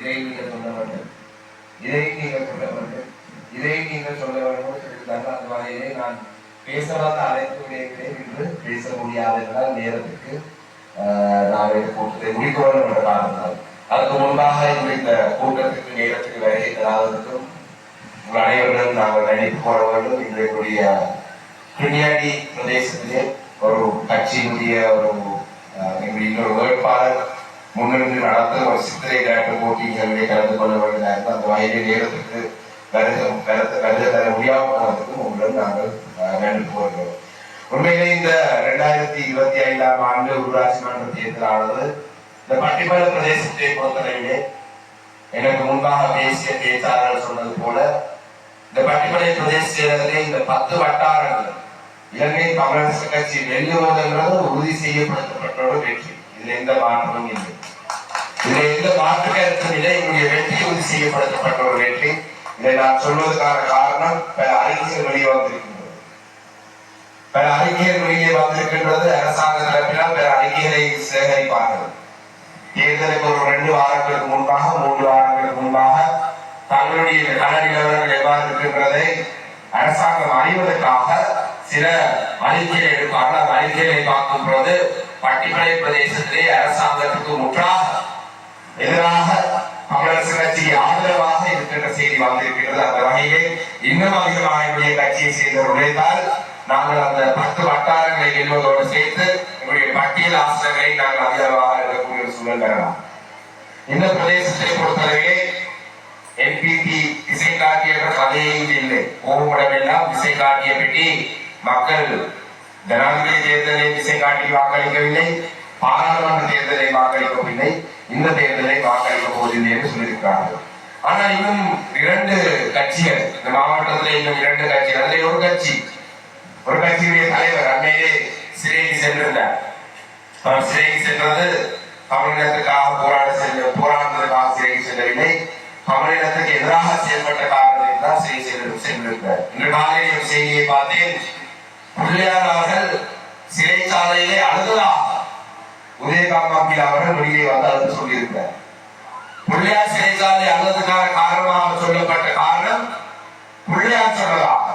இதை நீங்கள் சொல்ல வேண்டும். இதை நீங்கள் சொல்ல வேண்டும். இதை நீங்கள் சொல்ல வேண்டும். சொல்லியிருந்தாங்க அந்த வகையிலே நான் பேசலாம் வந்த அனைத்து விடயங்களே இன்று பேச முடியாது என்றால் நேரத்துக்கு நான் இந்த கூட்டத்தை முடிக்க வேண்டும் என்ற காரணத்தால் அதுக்கு முன்பாக இந்த கூட்டத்துக்கு நேரத்துக்கு வருகை தராததற்கும் உங்கள் அனைவருடன் நாங்கள் நினைத்து போட வேண்டும். இன்றைக்குரிய கிணியாடி பிரதேசத்திலே ஒரு கட்சியினுடைய ஒரு எங்களுடைய இன்னொரு வேட்பாளர் முன்னிருந்து நடத்த ஒரு சித்திரை விளையாட்டு போட்டிகளிலே கலந்து கொள்ள வேண்டியதாக இருந்தால் அந்த வகையிலே நேரத்துக்கு கருத வருக கருத தர முடியாமல் போனதுக்கும் உங்களுடன் நாங்கள் ஆஹ், வேண்டுகோள் வருகிறோம் உண்மையிலே இந்த இரண்டாயிரத்தி இருபத்தி ஐந்தாம் ஆண்டு ஊராட்சி மன்ற தேர்தலானது இந்த பட்டிமன்ற பிரதேசத்தை பொறுத்தவரையிலே எனக்கு முன்பாக பேசிய பேச்சாளர்கள் சொன்னது போல இந்த பட்டிமலை பிரதேசத்திலே இந்த பத்து வட்டாரங்கள் இலங்கை தமிழரசு கட்சி வெல்லுவதுங்கிறது உறுதி செய்யப்படுத்தப்பட்ட ஒரு வெற்றி. இதுல எந்த மாற்றமும் இல்லை. இதுல எந்த மாற்று கருத்தும் இல்லை என்னுடைய வெற்றி உறுதி செய்யப்படுத்தப்பட்ட ஒரு வெற்றி இதை நான் சொல்வதற்கான காரணம் பல அறிக்கைகள் வெளியே வந்திருக்கின்றது. பல அறிக்கைகள் வெளியே வந்திருக்கின்றது அரசாங்க தரப்பினால் பல அறிக்கைகளை சேகரிப்பார்கள். தேர்தலுக்கு ஒரு ரெண்டு வாரங்களுக்கு முன்பாக மூன்று வாரங்களுக்கு முன்பாக தங்களுடைய கள நிலவரங்கள் எவ்வாறு இருக்கின்றதை அரசாங்கம் அறிவதற்காக சில அறிக்கைகளை எடுப்பார்கள். அந்த அறிக்கைகளை பார்க்கும் பொழுது பட்டிமலை பிரதேசத்திலே அரசாங்கத்துக்கு முற்றாக எதிராக தமிழரசு கட்சிக்கு ஆதரவாக இருக்கின்ற செய்தி வந்திருக்கின்றது. அந்த வகையிலே இன்னும் அதிகமாக என்னுடைய கட்சியை சேர்ந்த உழைத்தால் நாங்கள் அந்த பத்து வட்டாரங்களை எழுவதோடு சேர்த்து எங்களுடைய பட்டியல் ஆசிரியர்களை நாங்கள் அதிகமாக இருக்கக்கூடிய சூழல் பெறலாம் இந்த பிரதேசத்தை பொறுத்தவரையிலே என்பிபி திசை காட்டிய கதையே இல்லை. கோபுடமெல்லாம் திசை காட்டிய பெட்டி மக்கள் ஜனாதிபதி தேர்தலை திசை காட்டி வாக்களிக்கவில்லை பாராளுமன்ற தேர்தலை வாக்களிக்கவில்லை. இந்த தேர்தலை வாக்களிக்க போவதில்லை என்று சொல்லியிருக்கிறார்கள். ஆனால் இன்னும் இரண்டு கட்சிகள் இந்த மாவட்டத்தில் இன்னும் இரண்டு கட்சிகள் அதில் ஒரு கட்சி ஒரு கட்சியுடைய தலைவர் அன்னையிலே சிறைக்கு சென்றிருந்தார். அவர் சிறைக்கு சென்றது தமிழினத்துக்காக போராட சென்ற போராடுவதற்காக சிறைக்கு செல்லவில்லை தமிழினத்துக்கு எதிராக செயல்பட்ட காரணத்தில் தான் சிறை சென்று சென்றிருக்கிறார் இன்று காலையில் ஒரு செய்தியை பார்த்தேன். பிள்ளையார் அவர்கள் சிறைச்சாலையிலே அழுதலாக உதயகாமாப்பில் அவர்கள் வெளியே வந்தார் சொல்லியிருக்கிறார். பிள்ளையார் சிறைச்சாலை அழுவதற்கான காரணமாக சொல்லப்பட்ட காரணம் பிள்ளையார் சொன்னதாக.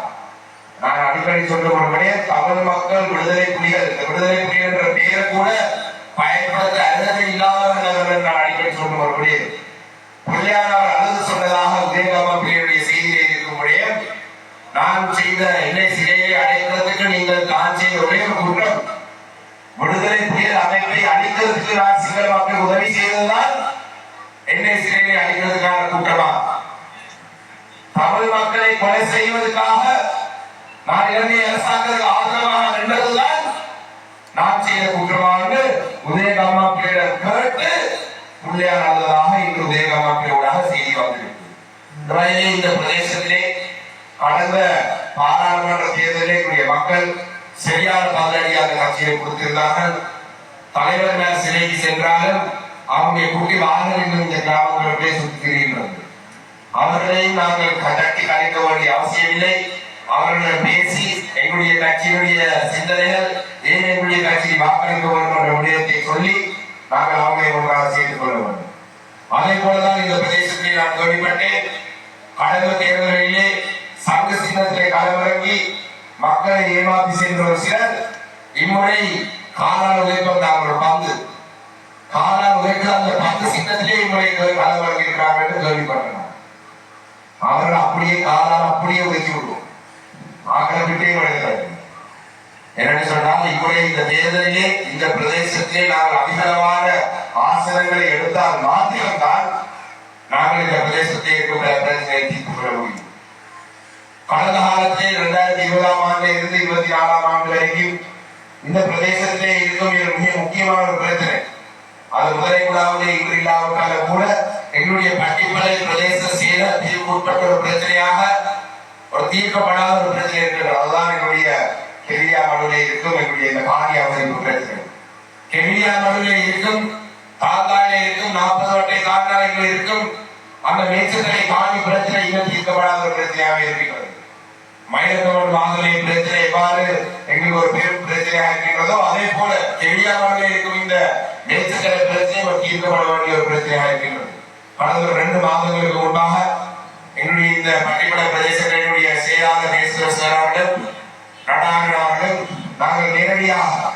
நான் அடிக்கடி சொல்ல ஒருபடியே தமிழ் மக்கள் விடுதலை புலிகள் இந்த விடுதலை புலிகள் என்ற பெயரை கூட பயன்படுத்த அருகதை இல்லாதவர்கள் என்று நான் அடிக்கடி சொல்ல ஒருபடியே பிள்ளையார் அவர் அழுது சொன்னதாக உதயகாமா பிள்ளையுடைய செய்தியை இருக்கும்படியே நான் செய்த என்னை சிறையை அடைக்கிறதுக்கு நீங்கள் நான் செய்த ஒரே ஒரு குற்றம் விடுதலை புலிகள் அமைப்பை அழிக்கிறதுக்கு நான் மக்கள் உதவி செய்ததுதான் என்னை சிறையை அடைக்கிறதுக்கான குற்றமா தமிழ் மக்களை கொலை செய்வதற்காக நான் இலங்கை அரசாங்கத்துக்கு ஆதரவாக நின்றதுதான் நான் செய்த குற்றமாக உதயகாமா பிள்ளையிடம் கேட்டு பிள்ளையார் நல்லதாக இன்று உதயகாமா பிள்ளையோடாக செய்தி வந்திருக்கு இந்த பிரதேசத்திலே கடந்த பாராளுமன்ற தேர்தலில் மக்கள் சரியான பதிலடியாக கட்சியை கொடுத்திருந்தார்கள். தலைவர் மேல் சிறைக்கு சென்றாலும் அவருடைய குட்டி வாகனம் இன்னும் இந்த கிராமங்களிலே சுற்றி திரிகின்றது அவர்களையும் நாங்கள் கட்டி கலைக்க வேண்டிய அவசியமில்லை. அவர்களிடம் பேசி எங்களுடைய கட்சியினுடைய சிந்தனைகள் ஏன் எங்களுடைய கட்சியை வாக்களிக்க வேண்டும் என்ற விடயத்தை சொல்லி நாங்கள் அவங்களை ஒன்றாக சேர்த்துக் கொள்ள வேண்டும். அதே போலதான் இந்த பிரதேசத்தில் நான் கேள்விப்பட்டேன். கடந்த தேர்தலிலே சங்க சின்னத்திலே களமிறங்கி மக்களை ஏமாற்றி சென்ற ஒரு சிலர் இம்முறை காலால் உழைப்பம் நாங்கள் ஒரு பங்கு காலால் உழைக்கிற அந்த பங்கு சின்னத்திலே இம்முறை களமிறங்கி இருக்கிறார்கள் என்று கேள்விப்பட்டனர். அவர்கள் அப்படியே காலால் அப்படியே உழைச்சி விடுவோம் ஆக்களை விட்டே விடுகிறார்கள். என்னன்னு சொன்னால் இம்முறை இந்த தேர்தலிலே இந்த பிரதேசத்திலே நாங்கள் அதிகளவான ஆசனங்களை எடுத்தால் மாத்திரம்தான் நாங்கள் இந்த பிரதேசத்தை இருக்கின்ற பிரச்சனையை தீர்த்து கொள்ள முடியும். கடந்த காலத்திலே இரண்டாயிரத்தி இருபதாம் ஆண்டுல இருந்து இருபத்தி நாலாம் ஆண்டு வரைக்கும் இந்த பிரதேசத்திலே இருக்கும் இது மிக முக்கியமான ஒரு பிரச்சனை. அது முதலை கூடாவது இவர் இல்லாவிட்டாலும் கூட எங்களுடைய பட்டிமலை பிரதேச சேர தீர்வு ஒரு பிரச்சனையாக ஒரு தீர்க்கப்படாத ஒரு பிரச்சனை இருக்கிறது. அதுதான் என்னுடைய கெரியா மடுவிலே இருக்கும் எங்களுடைய இந்த காணி அவதரிப்பு பிரச்சனை. கெரியா மடுவிலே இருக்கும் தாத்தாலே இருக்கும் நாற்பது வட்டை தாத்தாலைகள் இருக்கும் அந்த மேச்சத்தலை காணி பிரச்சனை இன்னும் தீர்க்கப்படாத ஒரு பிரச்சனையாக இருக்கிறது மயிலத்தோடு வாங்கலை பிரச்சனை எவ்வாறு எங்களுக்கு ஒரு பெரும் பிரச்சனையாக இருக்கின்றதோ அதே போல கெரியா இருக்கும் இந்த மேச்சத்தலை பிரச்சனை ஒரு தீர்க்கப்பட வேண்டிய ஒரு பிரச்சனையாக இருக்கின்றது. கடந்த ஒரு ரெண்டு மாதங்களுக்கு முன்பாக எங்களுடைய இந்த பட்டிமட பிரதேசங்களுடைய செயலாளர் நேசுவர சார் அவர்கள் நடாகர் அவர்கள் நாங்கள் நேரடியாக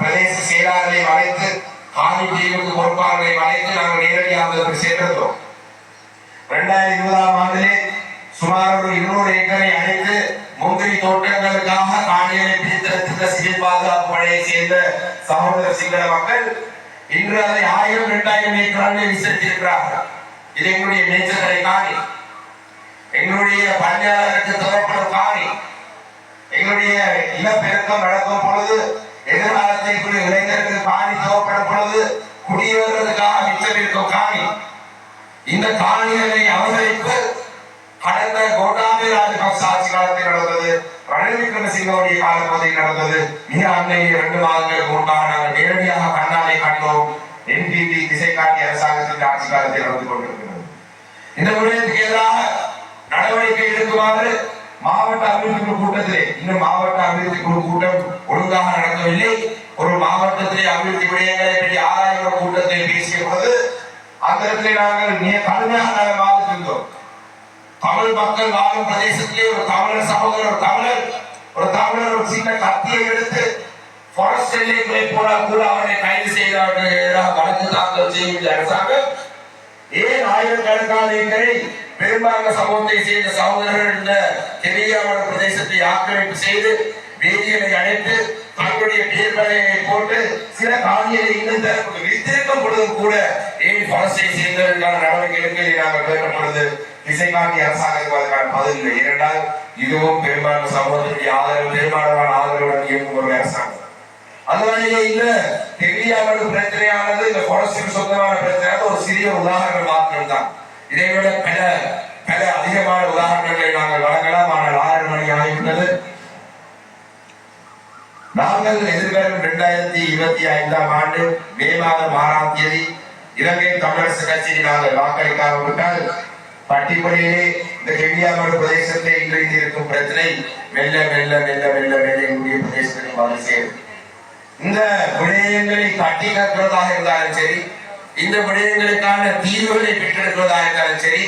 பிரதேச செயலாளரை வளைத்து காலி பிரிவுக்கு பொறுப்பாளர்களை வளைத்து நாங்கள் நேரடியாக அதற்கு சென்றிருந்தோம். இரண்டாயிரத்தி இருபதாம் ஆண்டிலே சுமார் ஒரு இருநூறு ஏக்கரை அழைத்து முந்திரி தோட்டங்களுக்காக காணிகளை பிரித்தெடுத்த சிவில் பாதுகாப்பு படையை சேர்ந்த சகோதர சிங்கள மக்கள் இன்று அதை ஆயிரம் இரண்டாயிரம் ஏக்கராக விசரித்திருக்கிறார்கள் இது எங்களுடைய மேய்ச்சல்களை காணி. எங்களுடைய பணியாளருக்கு தேவைப்படும் காணி. எங்களுடைய இனப்பெருக்கம் நடக்கும் பொழுது எதிர்காலத்தை இப்படி இளைஞருக்கு காணி தேவைப்படும் பொழுது குடியேறுவதற்காக மிச்சம் இருக்கும் காணி. இந்த காணிகளை அவதரிப்பு கடந்த கோட்டாபய ராஜபக்ச ஆட்சி காலத்தில் நடந்தது ரணில் விக்ரமசிங்கவுடைய காலப்பகுதியில் நடந்தது. மிக அண்மையில் இரண்டு மாதங்களுக்கு முன்பாக நாங்கள் நேரடியாக கண்ணாலை கண்டோம். என்பிபி திசை காட்டிய அரசாங்கத்தின் ஆட்சி காலத்தில் நடந்து கொண்டிருக்கிறது. இந்த விடயத்துக்கு எதிராக நடவடிக்கை எடுக்குமாறு மாவட்ட அபிவிருத்தி குழு கூட்டத்திலே இன்னும் மாவட்ட அபிவிருத்தி குழு கூட்டம் ஒழுங்காக நடக்கவில்லை. ஒரு மாவட்டத்திலே அபிவிருத்தி விடயங்களை பற்றி ஆராய்கிற கூட்டத்தை பேசிய பொழுது அந்த இடத்திலே நாங்கள் கடுமையாக நாங்கள் தமிழ் மக்கள் வாழும் பிரதேசத்திலே ஒரு தமிழர் சகோதரர் ஒரு தமிழர் ஒரு தமிழர் ஒரு சின்ன கத்தியை எடுத்து ஃபாரஸ்ட் எல்லைக்குள்ளே போனால் கூட அவரை கைது செய்கிறார்கள். எதிராக வழக்கு தாக்கல் செய்யும் அரசாங்கம் ஏன் ஆயிரக்கணக்கான ஏக்கரை பெரும்பான்மை சமூகத்தை சேர்ந்த சகோதரர்கள் இந்த கெரியாவட பிரதேசத்தை ஆக்கிரமிப்பு செய்து வேதிகளை அழைத்து தங்களுடைய பேர்பலையை போட்டு சில காணியை இன்னும் தரப்பு வித்திருக்கும் பொழுதும் கூட ஏன் பலசை சேர்ந்ததற்கான நடவடிக்கைகளுக்கு நாங்கள் கேட்ட பொழுது அரசாங்கத்துக்கு அதற்கான பதில் இல்லை ஏனென்றால் இதுவும் பெரும்பான்மை சமூகத்தினுடைய ஆதரவு பெரும்பாலான ஆதரவுடன் இயங்கும் ஒரு அரசாங்கம். அதனாலேயே இல்ல தெரியாமல் பிரச்சனையானது இந்த ஃபாரஸ்டுக்கு சொந்தமான பிரச்சனை. ஒரு சிறிய உதாரணம் மாத்திரம் தான். இதை விட பல பல அதிகமான உதாரணங்களை நாங்கள் வழங்கலாம். ஆனால் ஆறு மணி ஆகிவிட்டது. நாங்கள் எதிர்வரும் இரண்டாயிரத்தி இருபத்தி ஐந்தாம் ஆண்டு மே மாதம் ஆறாம் தேதி இலங்கை தமிழரசு கட்சியை நாங்கள் வாக்களிக்காவிட்டால் விட்டால் பட்டிப்படியிலே இந்த கெவியாமடு பிரதேசத்திலே இன்றைக்கு இருக்கும் பிரச்சனை மெல்ல மெல்ல மெல்ல மெல்ல மெல்ல எங்களுடைய பிரதேசத்திலே வந்து சேரும். இந்த விடயங்களை கட்டி கட்டுவதாக இருந்தாலும் சரி இந்த விடயங்களுக்கான தீர்வுகளை பெற்றெடுக்கிறதாக இருந்தாலும் சரி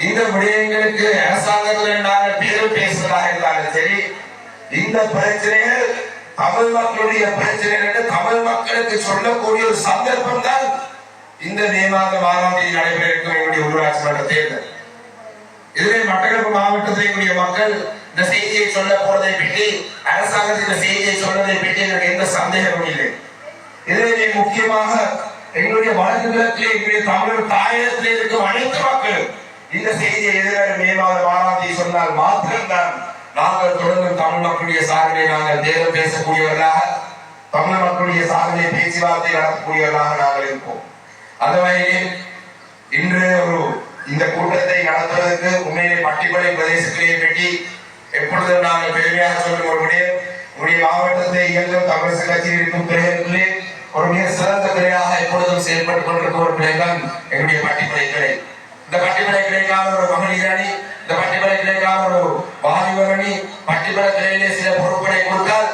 இந்த விடயங்களுக்கு அரசாங்கத்தில் நாங்கள் பேரும் பேசுவதாக இருந்தாலும் சரி இந்த பிரச்சனைகள் தமிழ் மக்களுடைய பிரச்சனைகள் என்று தமிழ் மக்களுக்கு சொல்லக்கூடிய ஒரு சந்தர்ப்பம் தான் இந்த மே மாதம் ஆறாம் தேதி நடைபெற இருக்கும் எங்களுடைய உள்ளாட்சி மன்ற தேர்தல். இதுவே மட்டக்களப்பு மாவட்டத்தில் மக்கள் இந்த செய்தியை சொல்ல போறதை பற்றி அரசாங்கத்தின் இந்த செய்தியை சொன்னதை பற்றி எனக்கு எந்த சந்தேகமும் இல்லை. இதுவே முக்கியமாக எங்களுடைய வடக்கு கிழக்கிலே எங்களுடைய தமிழர் தாயகத்திலே இருக்கும் அனைத்து மக்களும் இந்த செய்தியை எதிர்வரும் மே மாதம் ஆறாம் தேதி சொன்னால் மாத்திரம்தான் நாங்கள் தொடர்ந்து தமிழ் மக்களுடைய சார்பிலே நாங்கள் தேர்தல் பேசக்கூடியவர்களாக தமிழ் மக்களுடைய சார்பிலே பேச்சுவார்த்தை நடத்தக்கூடியவர்களாக நாங்கள் இருப்போம். அந்த வகையில் இன்று ஒரு இந்த கூட்டத்தை நடத்துவதற்கு உண்மையிலே பட்டிப்படை பிரதேசத்திலே பற்றி எப்பொழுதும் நாங்கள் பெருமையாக சொல்லும் ஒரு முடியும் உங்களுடைய மாவட்டத்தை இயங்கும் தமிழக கட்சியில் இருக்கும் பிள்ளைகளிலே ஒரு மிக சிறந்த பிள்ளையாக எப்பொழுதும் செயல்பட்டுக் கொண்டிருக்கும் ஒரு பிள்ளை தான் எங்களுடைய பட்டிப்படை கிளை இந்த பட்டிப்படை கிளைக்கான ஒரு மகளிர் அணி இந்த பட்டிப்படை கிளைக்கான ஒரு வாலிபர் அணி பட்டிப்படை கிளையிலே சில பொறுப்புகளை கொடுத்தால்